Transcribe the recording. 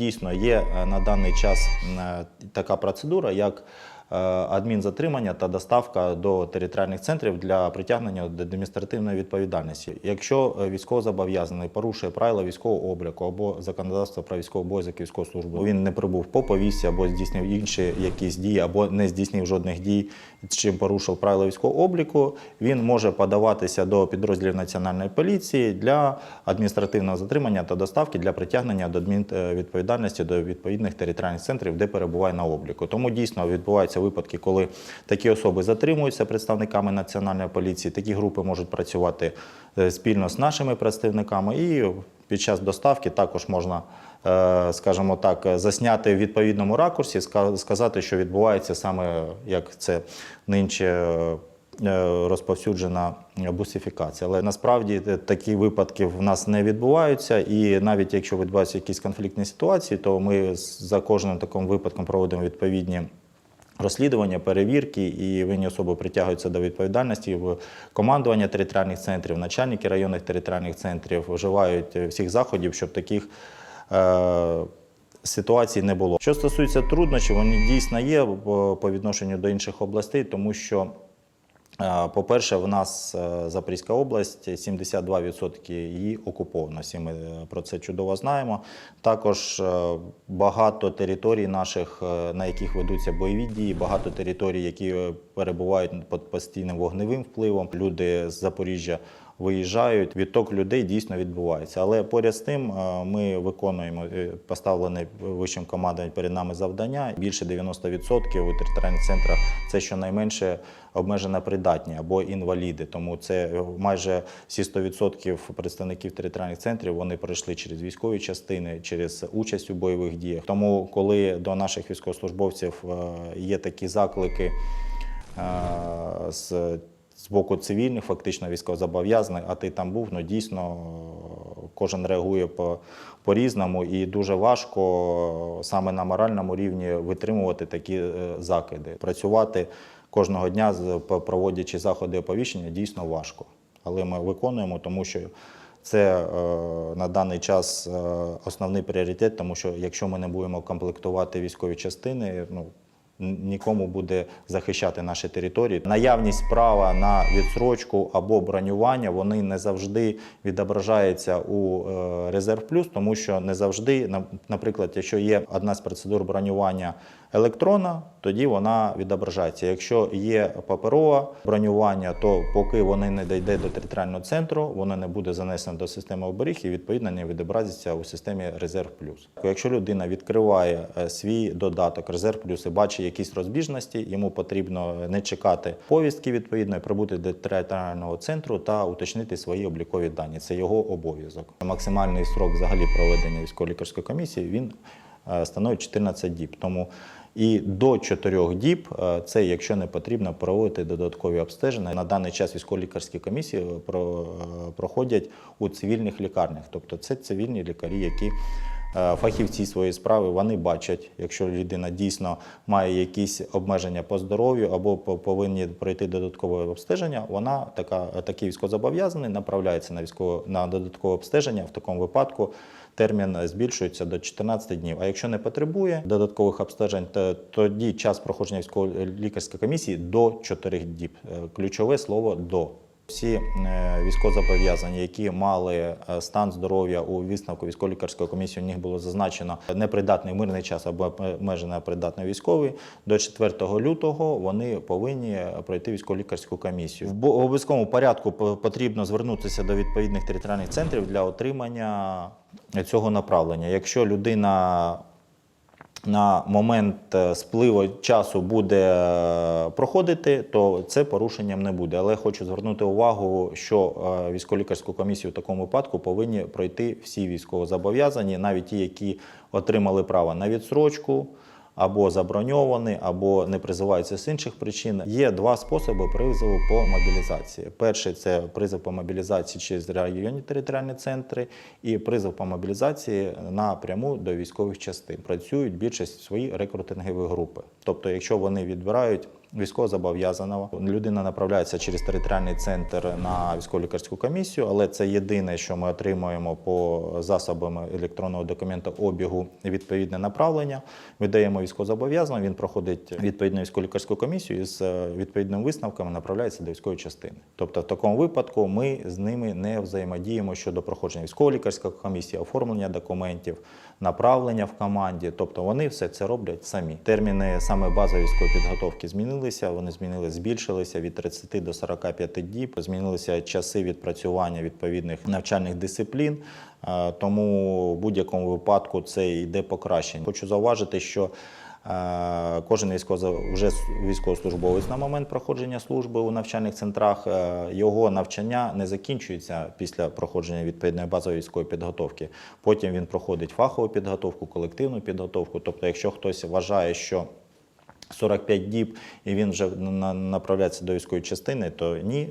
дійсно є е, на даний час е, така процедура, як адмінзатримання та доставка до територіальних центрів для притягнення до адміністративної відповідальності. Якщо е, військовозобов'язаний порушує правила військового обліку або законодавство про військовий обов'язок і військову службу, він не прибув по повісті або здійснив інші якісь дії, або не здійснив жодних дій, чим порушив правила військового обліку, він може подаватися до підрозділів національної поліції для адміністративного затримання та доставки для притягнення до адмінвідповідальності до відповідних територіальних центрів, де перебуває на обліку. Тому дійсно відбуваються випадки, коли такі особи затримуються представниками національної поліції. Такі групи можуть працювати е, спільно з нашими представниками, і під час доставки також можна. е, Скажімо так, засняти в відповідному ракурсі, сказати, що відбувається саме як це нинче е, розповсюджена бусифікація. Але насправді такі випадки в нас не відбуваються. І навіть якщо відбуваються якісь конфліктні ситуації, то ми за кожним таким випадком проводимо відповідні. Розслідування, перевірки і винні особи притягуються до відповідальності командування територіальних центрів, начальники районних територіальних центрів вживають е, всіх заходів, щоб таких е, ситуацій не було. Що стосується труднощів, вони дійсно є по, відношенню до інших областей, тому що По-перше, в нас е, Запорізька область, 72% її окуповано. Всі ми е, про це чудово знаємо. Також е, багато територій наших, е, на яких ведуться бойові дії, багато територій, які е, перебувають під постійним вогневим впливом. Люди з Запоріжжя виїжджають. Відток людей дійсно відбувається. Але поряд з тим е, ми виконуємо е, поставлене вищим командуванням перед нами завдання. Більше 90% у територіальних центрах це щонайменше обмежено придатні або інваліди. Тому це е, майже всі 100% представників територіальних центрів вони пройшли через військові частини, через участь у бойових діях. Тому, коли до наших військовослужбовців є такі заклики з з боку цивільних, фактично військовозобов'язаних, а ти там був, ну дійсно кожен реагує по, по-різному і дуже важко саме на моральному рівні витримувати такі е, закиди. Працювати кожного дня, проводячи заходи оповіщення, дійсно важко. Але ми виконуємо, тому що це е, на даний час е, основний пріоритет, тому що якщо ми не будемо комплектувати військові частини, ну нікому буде захищати наші території. Наявність права на відсрочку або бронювання вони не завжди відображаються у е, резерв плюс, тому що не завжди, наприклад, якщо є одна з процедур бронювання електронна, тоді вона відображається. Якщо є паперове бронювання, то поки вони не дійде до територіального центру, воно не буде занесено до системи оберіг і відповідно не відобразиться у системі Резерв Плюс. Якщо людина відкриває е, свій додаток Резерв Плюс і бачить якісь розбіжності, йому потрібно не чекати повістки відповідної, прибути до територіального центру та уточнити свої облікові дані. Це його обов'язок. Максимальний срок взагалі проведення військово-лікарської комісії він е, становить 14 діб. Тому і до 4 діб е, це, якщо не потрібно, проводити додаткові обстеження. На даний час військово-лікарські комісії е, про- проходять у цивільних лікарнях, тобто це цивільні лікарі, які фахівці своєї справи вони бачать, якщо людина дійсно має якісь обмеження по здоров'ю або повинні пройти додаткове обстеження, вона така такий військовозобов'язаний направляється на військово на додаткове обстеження. В такому випадку термін збільшується до 14 днів. А якщо не потребує додаткових обстежень, то тоді час проходження військово-лікарської комісії до 4 діб. Е, Ключове слово до. Всі е, військовозобов'язані, які мали е, стан здоров'я у висновку військово-лікарської комісії, у них було зазначено непридатний мирний час або обмежено придатний військовий. До 4 лютого вони повинні пройти військово-лікарську комісію. В обов'язковому порядку потрібно звернутися до відповідних територіальних центрів для отримання цього направлення. Якщо людина на момент е, спливу часу буде е, проходити, то це порушенням не буде. Але хочу звернути увагу, що е, військово-лікарську комісію в такому випадку повинні пройти всі військовозобов'язані, навіть ті, які отримали право на відсрочку. Або заброньовані, або не призиваються з інших причин. Є два способи призову по мобілізації. Перший це призов по мобілізації через районні територіальні центри, і призов по мобілізації напряму до військових частин. Працюють більшість свої рекрутингові групи. Тобто, якщо вони відбирають військовозобов'язаного. Людина направляється через територіальний центр на військово-лікарську комісію, але це єдине, що ми отримуємо по засобам електронного документообігу відповідне направлення. Видаємо військовозобов'язаного, він проходить відповідну військово-лікарську комісію і з е, відповідними висновками направляється до військової частини. Тобто, в такому випадку ми з ними не взаємодіємо щодо проходження військово-лікарської комісії, оформлення документів, направлення в команді. Тобто вони все це роблять самі. Терміни саме базової військової підготовки змінилися. Вони змінилися, збільшилися від 30 до 45 діб. Змінилися часи відпрацювання відповідних навчальних дисциплін. Е, Тому в будь-якому випадку це йде покращення. Хочу зауважити, що Е, Кожен військово- вже військовослужбовець на момент проходження служби у навчальних центрах е, його навчання не закінчується після проходження відповідної базової військової підготовки. Потім він проходить фахову підготовку, колективну підготовку. Тобто, якщо хтось вважає, що 45 діб і він вже на- направляється до військової частини, то ні,